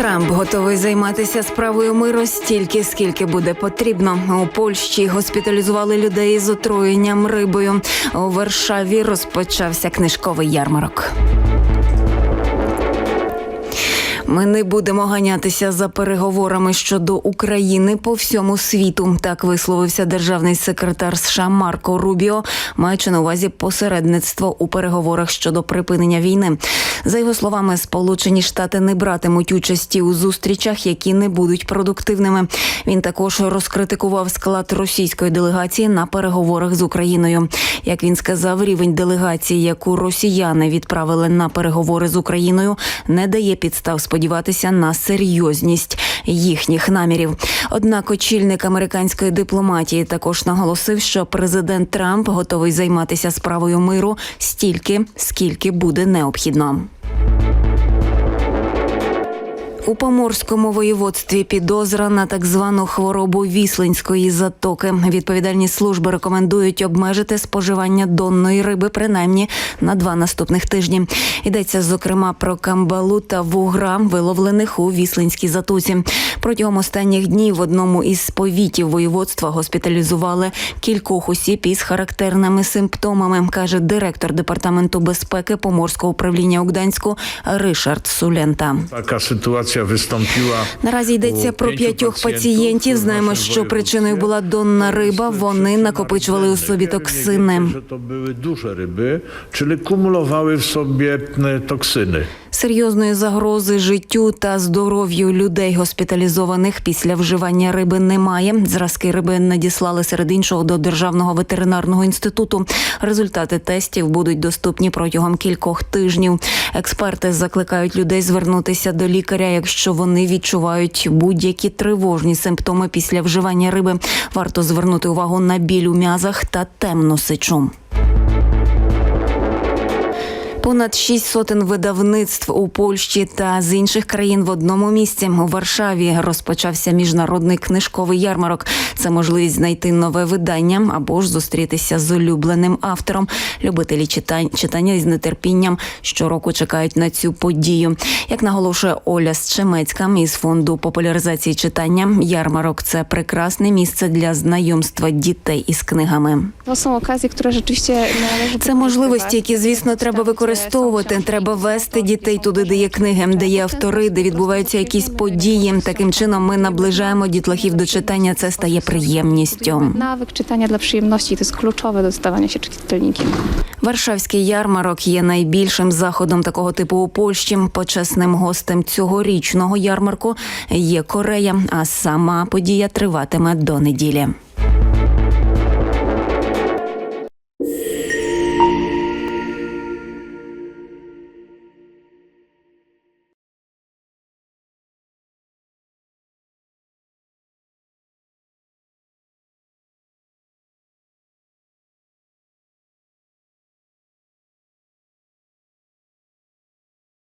Трамп готовий займатися справою миру стільки, скільки буде потрібно. У Польщі госпіталізували людей з отруєнням рибою. У Варшаві розпочався книжковий ярмарок. Ми не будемо ганятися за переговорами щодо України по всьому світу. Так висловився державний секретар США Марко Рубіо, маючи на увазі посередництво у переговорах щодо припинення війни. За його словами, Сполучені Штати не братимуть участі у зустрічах, які не будуть продуктивними. Він також розкритикував склад російської делегації на переговорах з Україною. Як він сказав, рівень делегації, яку росіяни відправили на переговори з Україною, не дає підстав сподіватися на серйозність їхніх намірів. Однак очільник американської дипломатії також наголосив, що президент Трамп готовий займатися справою миру стільки, скільки буде необхідно. У Поморському воєводстві підозра на так звану хворобу віслинської затоки. Відповідальні служби рекомендують обмежити споживання донної риби принаймні на два наступних тижні. Йдеться зокрема про камбалу та вугра, виловлених у віслинській затоці. Протягом останніх днів в одному із повітів воєводства госпіталізували кількох осіб із характерними симптомами, каже директор департаменту безпеки Поморського управління у Гданську Ришард Сулента. Така ситуація виступила. Наразі йдеться про п'ятьох пацієнтів. Знаємо, що причиною була донна риба. Вони накопичували у собі токсини. Że to były duże ryby, czyli kumulowały w sobie e. Серйозної загрози життю та здоров'ю людей госпіталізованих після вживання риби немає. Зразки риби надіслали серед іншого до державного ветеринарного інституту. Результати тестів будуть доступні протягом кількох тижнів. Експерти закликають людей звернутися до лікаря, якщо вони відчувають будь-які тривожні симптоми після вживання риби. Варто звернути увагу на біль у м'язах та темну сечу. Понад шість сотень видавництв у Польщі та з інших країн в одному місці у Варшаві розпочався міжнародний книжковий ярмарок. Це можливість знайти нове видання або ж зустрітися з улюбленим автором. Любителі читань читання із нетерпінням щороку чекають на цю подію. Як наголошує Оля Щемецька із фонду популяризації читання, ярмарок це прекрасне місце для знайомства дітей із книгами. Це можливості, які звісно треба використовувати. Треба вести дітей туди, де є книги, де є автори, де відбуваються якісь події. Таким чином ми наближаємо дітлахів до читання. Це стає приємністю. Czytania dla przyjemności to jest kluczowe do stawania się czytelnikiem. Варшавський ярмарок є найбільшим заходом такого типу у Польщі. Почесним гостем цьогорічного ярмарку є Корея, а сама подія триватиме до неділі.